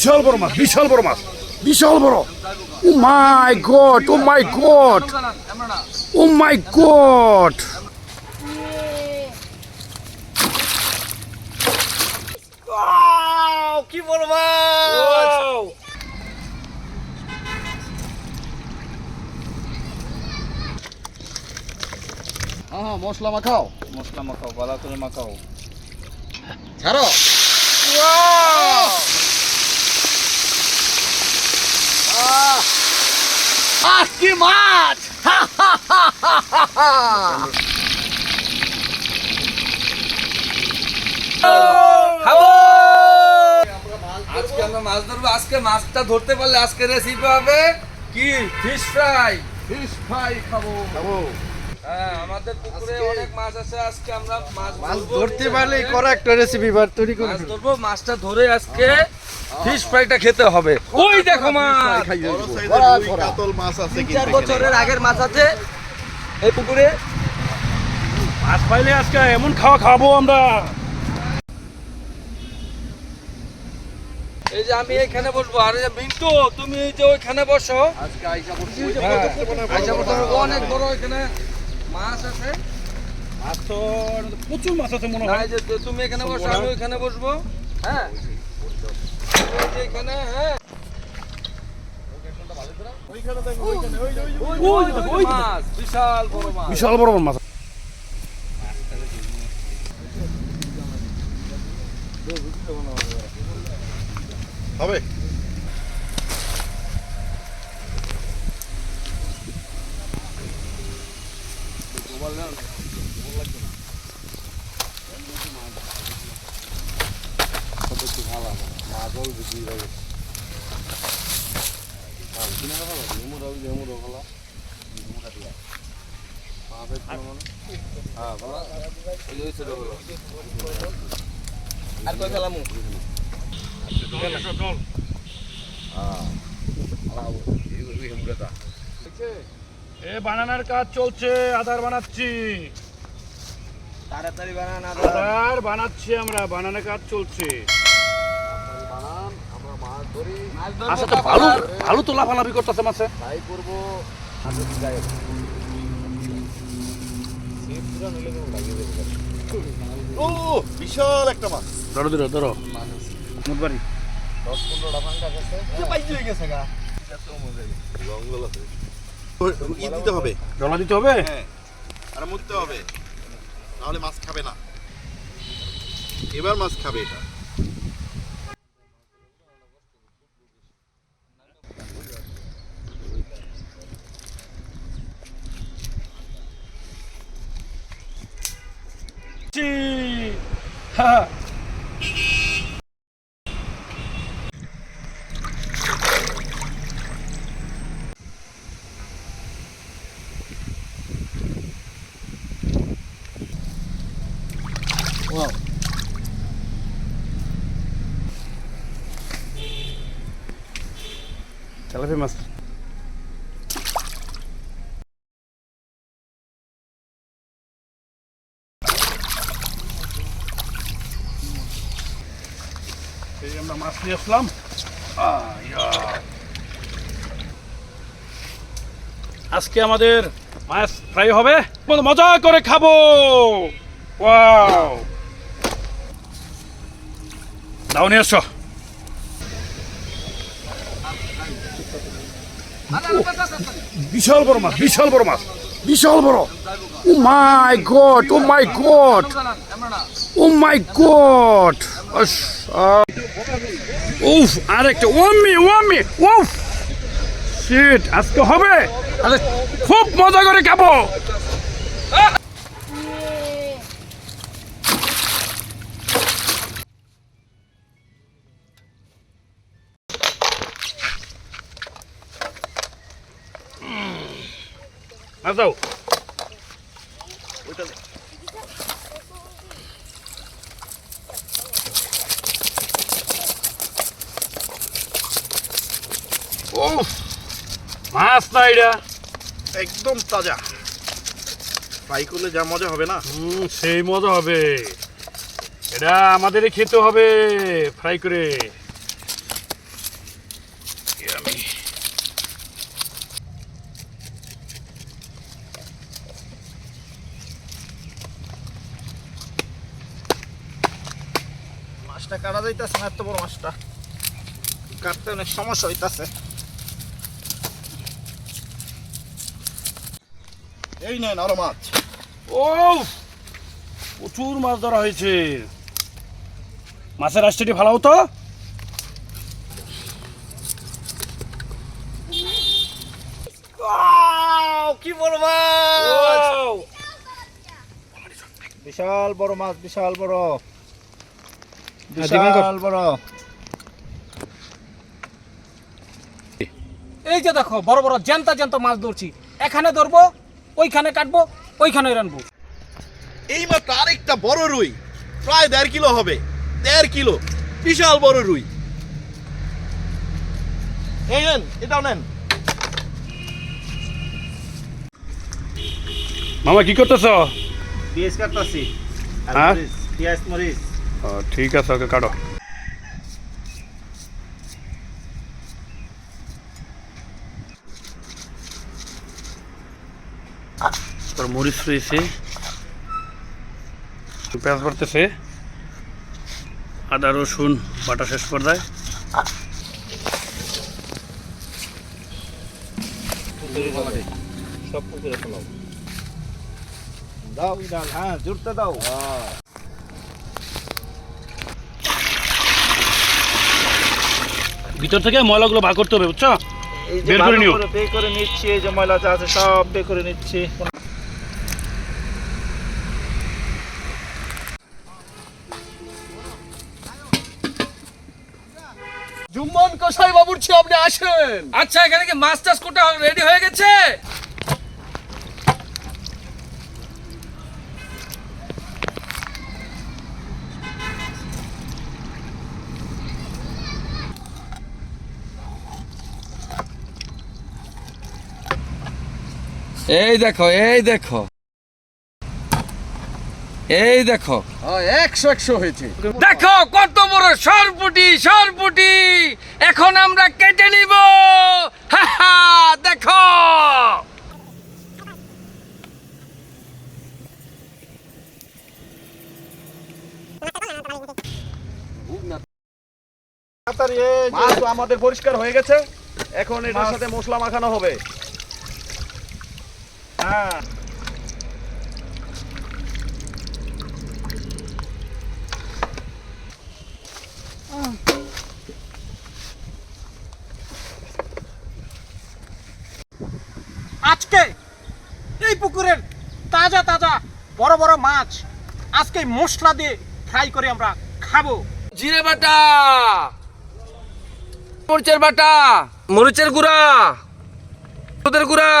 বিশাল বড় মাছ বিশাল বড় মাছ। বিশাল বড়। ও my god oh my god. Oh my god. কি মাছ। হ্যাঁ মশলা মাখাও। মশলা মাখাও বালা করে মাখাও। ছাড়ো। আহ কি মাছ খাব! আজকে আমরা মাছ ধরবো। আজকে মাছটা ধরতে পারলে আজকে রেসিপি হবে কি? ফিশ ফ্রাই ফিশ ফ্রাই খাব। খাব। আমাদের পুকুরে অনেক মাছ আছে আজকে আমরা মাছ মাছ ধরতে পারলে করা একটা রেসিপি বার তৈরি করে মাছ ধরবো মাছটা ধরে আজকে ফিশ ফ্রাইটা খেতে হবে। ওই দেখো মাছ! কাতল মাছ আছে চার বছরের আগের মাছ আছে এই পুকুরে। মাছ পাইলে আজকে এমন খাওয়া খাব আমরা। এই যে আমি এখানে বসবো আর এই মিন্টু তুমি এই যে ওইখানে বসো। আজকে আইসা করছি হ্যাঁ, অনেক বড় এখানে। মাছ আছে। মাছ তো প্রচুর মাছ আছে মনে হয়। যে তুমি এখানে বসো আমি ওইখানে বসবো। হ্যাঁ? এখানে হ্যাঁ? বিশাল বড় মাছ আর কই ফেলামু এ বানানোর কাজ চলছে আদার বানাচ্ছি। তাড়াতাড়ি বানান আদার। বানাচ্ছি আমরা বানানোর কাজ চলছে। আচ্ছা তো ভালো ভালো তো লাফালাফি করতেছে মাছে। ও বিশাল একটা মাছ। ধরো ধরো ধরো। মুদবাড়ি ই দিতে হবে। জলা দিতে হবে? হ্যাঁ আর মুছতে হবে। নাহলে মাছ খাবে না। এবার মাছ খাবে এটা। জি। হ্যাঁ তেলাপি মাছ এই আমরা মাছ আসলাম আহ, আজকে আমাদের মাছ ফ্রাই হবে। মজা- করে খাব। দাও নিয়ে এসো। বিশাল বড় মাছ বিশাল বড় মাছ বিশাল বড়। ও my god oh my god oh my god উফ আরেকটা ওয়ামি ওয়ামি উফ শিট আজকে হবে? আরে খুব মজা করে খাব। মাছ উফ মাছ না এটা। একদম তাজা। ফ্রাই করলে যা মজা হবে না? হুম সেই মজা হবে। এটা আমাদেরই খেতে হবে ফ্রাই করে। মাছটা কাটা যাইতেছে না এত বড় মাছটা। কাটতে অনেক সমস্যা হইতেছে। এই নেন আরও মাছ। ও প্রচুর মাছ ধরা হয়েছে। মাছের আসছেটি ভালো হতো? কি বড় মাছ! বিশাল বড় মাছ বিশাল বড়। বিশাল বড়। এই যে দেখো বড় বড় জ্যান্ত জ্যান্ত মাছ ধরছি। এখানে ধরবো ওইখানে কাটবো ওইখানে রানবো। এই মাত্র আরেকটা বড় রুই প্রায় দেড় কিলো হবে দেড় কিলো বিশাল বড় রুই। এই নেন এটাও নেন। মামা কি করতেছ? পেঁয়াজ কাটতাছি আর হ্যাঁ? মরিচ, পেঁয়াজ মরিচ। ঠিক আছে ওকে কাটো। তোর মরিচ রয়েছে। পেঁয়াজ বাড়তেছে আদা রসুন বাটা শেষ পর্দায়। সব পুকুরে ফেলাও দাও ডাল হ্যাঁ জুড়তে দাও। ভিতর থেকে ময়লাগুলো ভাগ করতে হবে বুঝছ? বের করে নিও। বের করে নিচ্ছি এই যে ময়লা যা আছে সব বের করে নিচ্ছি। জুম্মন কসাই বাবুর্চি আপনি আসেন। আচ্ছা এখানে কি মাছ টাছ কোটা রেডি হয়ে গেছে? এই দেখো এই দেখো। এই দেখো। একশো একশো হয়েছে। দেখো কত বড় সরপুটি সরপুটি। এখন আমরা কেটে নিব। হা হা, দেখো। তাড়াতাড়ি এই যে- মাছ তো আমাদের পরিষ্কার হয়ে গেছে এখন এটার সাথে মশলা মাখানো হবে। আজকে এই পুকুরের তাজা তাজা বড় বড় মাছ আজকে মশলা দিয়ে ফ্রাই করে আমরা খাব। জিরে বাটা, মরিচের বাটা, মরিচের গুঁড়া গুঁড়া।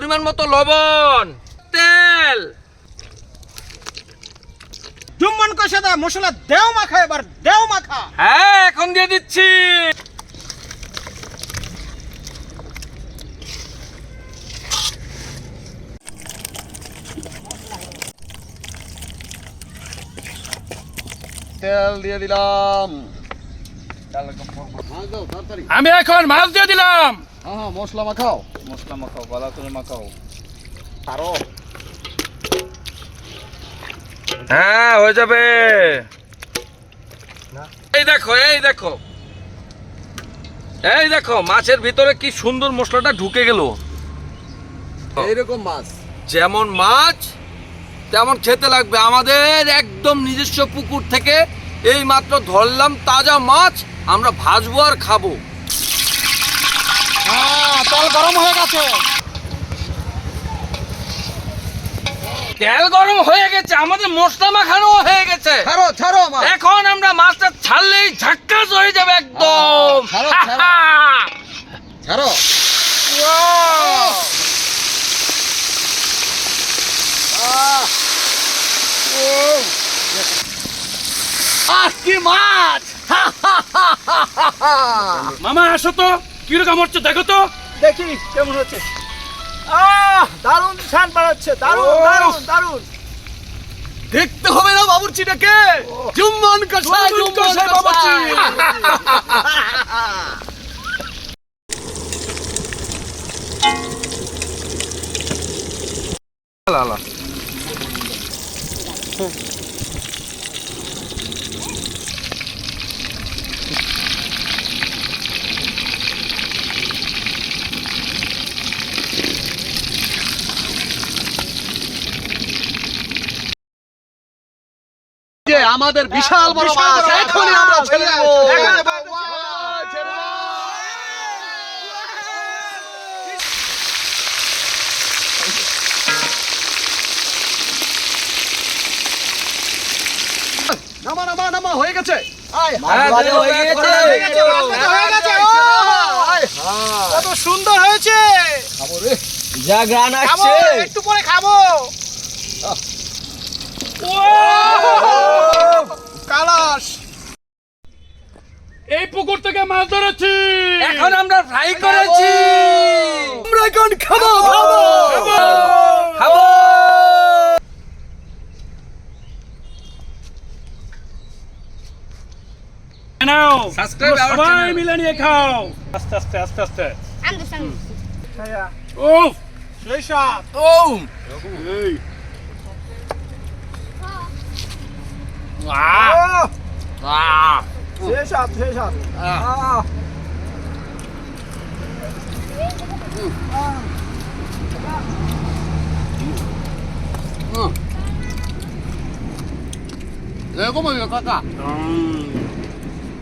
পরিমাণ মতো লবণ তেল। জুম্মন কষে দা মশলা দেও মাখা এবার দেও মাখা। হ্যাঁ এখন দিয়ে দিচ্ছি। তেল দিয়ে দিলাম। আমি এখন মাছ দিয়ে দিলাম। হ্যাঁ হ্যাঁ মশলা মাখাও। মশলা মাখাও ভালো করে মাখাও। আরও। হ্যাঁ হয়ে যাবে। এই দেখো এই দেখো। এই দেখো মাছের ভিতরে কি সুন্দর মশলাটা ঢুকে গেল। এইরকম মাছ। যেমন মাছ তেমন খেতে লাগবে। আমাদের একদম নিজস্ব পুকুর থেকে এই মাত্র ধরলাম তাজা মাছ আমরা ভাজবো আর খাব। হ্যাঁ তেল গরম হয়ে গেছে। তেল গরম হয়ে গেছে আমাদের মশলা মাখানো হয়ে গেছে। ছাড়ো ছাড়ো এখন আমরা মাছটা ছাড়লেই ঝাক্কাস হয়ে যাবে একদম। ছাড়ো, ছাড়ো। আহ কি মাছ! মামা আসো তো। কীরকম হচ্ছে দেখো তো। দেখি কেমন হচ্ছে। আহ দারুণ ছান বাড়াচ্ছে দারুণ। দারুণ দারুণ। দেখতে হবে না বাবুর্চিটাকে। জুম্মন কষাই জুম্মন বাবুর্চি। লালা আমাদের বিশাল বড় মাছ এখনই আমরা ছেড়ে দেবো। এখানে নামা নামা নামা হয়ে গেছে। হয়ে গেছে, হয়ে গেছে, ও! কত সুন্দর হয়েছে। যা একটু পরে খাব। কালাস এই পুকুর থেকে মাছ ধরেছি! এখন আমরা ফ্রাই করেছি! আমরা এখন খাব! খাব! খাব! নাও! Our সবাই মিলে নিয়ে খাও! আস্তে আস্তে আস্তে আস্তে। Anders, Anders. ও সেই সাপ! ও এই। আহ সেই সাপ সেই সাপ আহ এরকম কাকা উম,